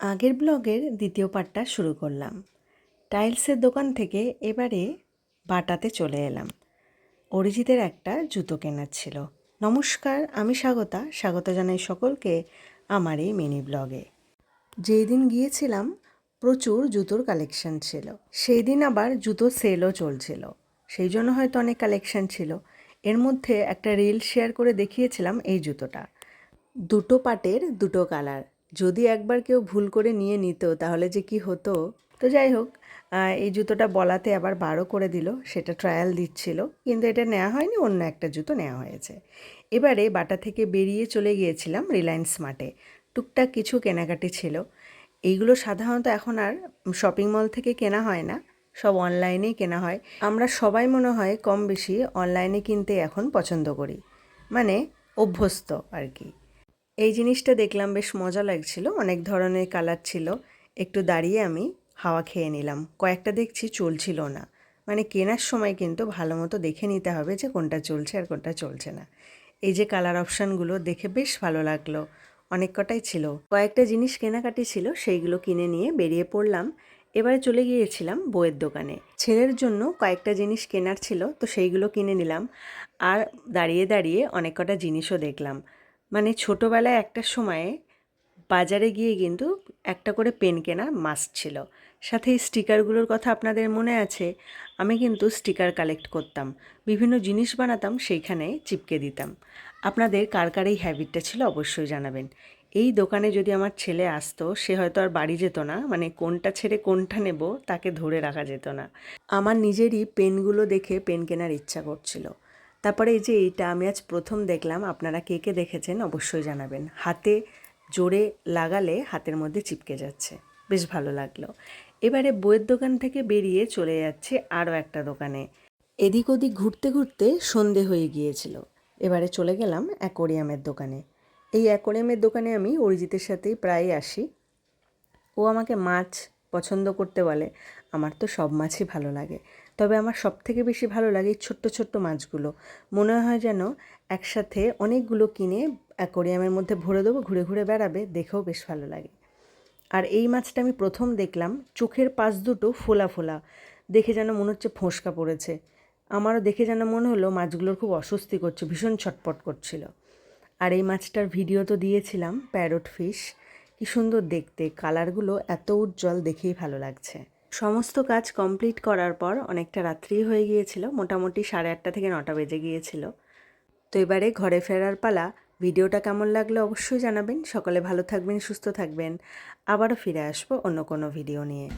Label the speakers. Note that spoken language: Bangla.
Speaker 1: আগের ব্লগের দ্বিতীয় পার্টটা শুরু করলাম। টাইলসের দোকান থেকে এবারে বাটাতে চলে এলাম। অরিজিতের একটা জুতো কেনার ছিল। নমস্কার, আমি স্বাগতা। স্বাগত জানাই সকলকে আমার এই মিনি ব্লগে। যেই দিন গিয়েছিলাম, প্রচুর জুতোর কালেকশন ছিল। সেই দিন আবার জুতো সেলও চলছিল। সেই জন্য হয়তো অনেক কালেকশন ছিল। এর মধ্যে একটা রিল শেয়ার করে দেখিয়েছিলাম এই জুতোটা। দুটো পাটের দুটো কালার যদি একবার কেউ ভুল করে নিয়ে নিত, তাহলে যে কি হতো? তো যাই হোক এই জুতোটা বলাতে আবার বারো করে দিল, সেটা ট্রায়াল দিচ্ছিল, কিন্তু এটা নেওয়া হয়নি, অন্য একটা জুতো নেওয়া হয়েছে। এবারে বাটা থেকে বেরিয়ে চলে গিয়েছিলাম রিলায়েন্স মার্টে টুকটাক কিছু কেনাকাটি ছিল। এইগুলো সাধারণত এখন আর শপিং মল থেকে কেনা হয় না, সব অনলাইনেই কেনা হয়। আমরা সবাই মনে হয় কম বেশি অনলাইনে কিনতে এখন পছন্দ করি। মানে অভ্যস্ত আর কি। এই জিনিসটা দেখলাম বেশ মজা লাগছিল। অনেক ধরনের কালার ছিল। একটু দাঁড়িয়ে আমি হাওয়া খেয়ে নিলাম। কয়েকটা দেখছি চলছিল না। মানে কেনার সময় কিন্তু ভালো মতো দেখে নিতে হবে যে কোনটা চলছে আর কোনটা চলছে না। এই যে কালার অপশানগুলো দেখে বেশ ভালো লাগল। অনেক কটাই ছিল। কয়েকটা জিনিস কেনাকাটি ছিল, সেইগুলো কিনে নিয়ে বেরিয়ে পড়লাম। এবারে চলে গিয়েছিলাম বইয়ের দোকানে। ছেলের জন্য কয়েকটা জিনিস কেনার ছিল, তো সেইগুলো কিনে নিলাম। আর দাঁড়িয়ে দাঁড়িয়ে অনেক কটা জিনিসও দেখলাম। মানে ছোটোবেলায় একটা সময়ে বাজারে গিয়ে কিন্তু একটা করে পেন কেনা মাস্ট ছিল। সাথে এই স্টিকারগুলোর কথা আপনাদের মনে আছে, আমি কিন্তু স্টিকার কালেক্ট করতাম। বিভিন্ন জিনিস বানাতাম, সেইখানে চিপকে দিতাম। আপনাদের কার কার এই হ্যাবিটটা ছিল অবশ্যই জানাবেন। এই দোকানে যদি আমার ছেলে আসতো, সে হয়তো আর বাড়ি যেত না মানে কোনটা ছেড়ে কোনটা নেব, তাকে ধরে রাখা যেত না। আমার নিজেরই পেনগুলো দেখে পেন কেনার ইচ্ছা করছিল। তারপরে এই যে এইটা আমি আজ প্রথম দেখলাম, আপনারা কে কে দেখেছেন অবশ্যই জানাবেন। হাতে জোরে লাগালে হাতের মধ্যে চিপকে যাচ্ছে। বেশ ভালো লাগল। এবারে বইয়ের দোকান থেকে বেরিয়ে চলে যাচ্ছে আরও একটা দোকানে। এদিক ওদিক ঘুরতে ঘুরতে সন্ধে হয়ে গিয়েছিল। এবারে চলে গেলাম অ্যাকোরিয়ামের দোকানে। এই অ্যাকোরিয়ামের দোকানে আমি অরিজিতের সাথেই প্রায় আসি। ও আমাকে মাছ পছন্দ করতে বলে। আমার তো সব মাছই ভালো লাগে। তবে আমার সব থেকে বেশি ভালো লাগে ছোট্ট ছোট্ট মাছগুলো। মনে হয় যেন একসাথে অনেকগুলো কিনে অ্যাকোরিয়ামের মধ্যে ভরে দেবো, ঘুরে ঘুরে বেড়াবে, দেখেও বেশ ভালো লাগে। আর এই মাছটা আমি প্রথম দেখলাম, চোখের পাশ দুটো ফোলা ফোলা। দেখে যেন মনে হচ্ছে ফোঁসকা পড়েছে। আমারও দেখে যেন মনে হলো মাছগুলোর খুব অস্বস্তি করছে, ভীষণ ছটপট করছিল। আর এই মাছটার ভিডিও তো দিয়েছিলাম, প্যারট ফিশ। কি সুন্দর দেখতে, কালারগুলো এত উজ্জ্বল, দেখেই ভালো লাগছে। সমস্ত কাজ কমপ্লিট করার পর অনেকটা রাত্রি হয়ে গিয়েছিল, মোটামুটি সাড়ে আটটা থেকে নটা বেজে গিয়েছিল। তো এবারে ঘরে ফেরার পালা, ভিডিওটা কেমন লাগল অবশ্যই জানাবেন। সকলে ভালো থাকবেন, সুস্থ থাকবেন। আবারও ফিরে আসব অন্য কোনো ভিডিও নিয়ে।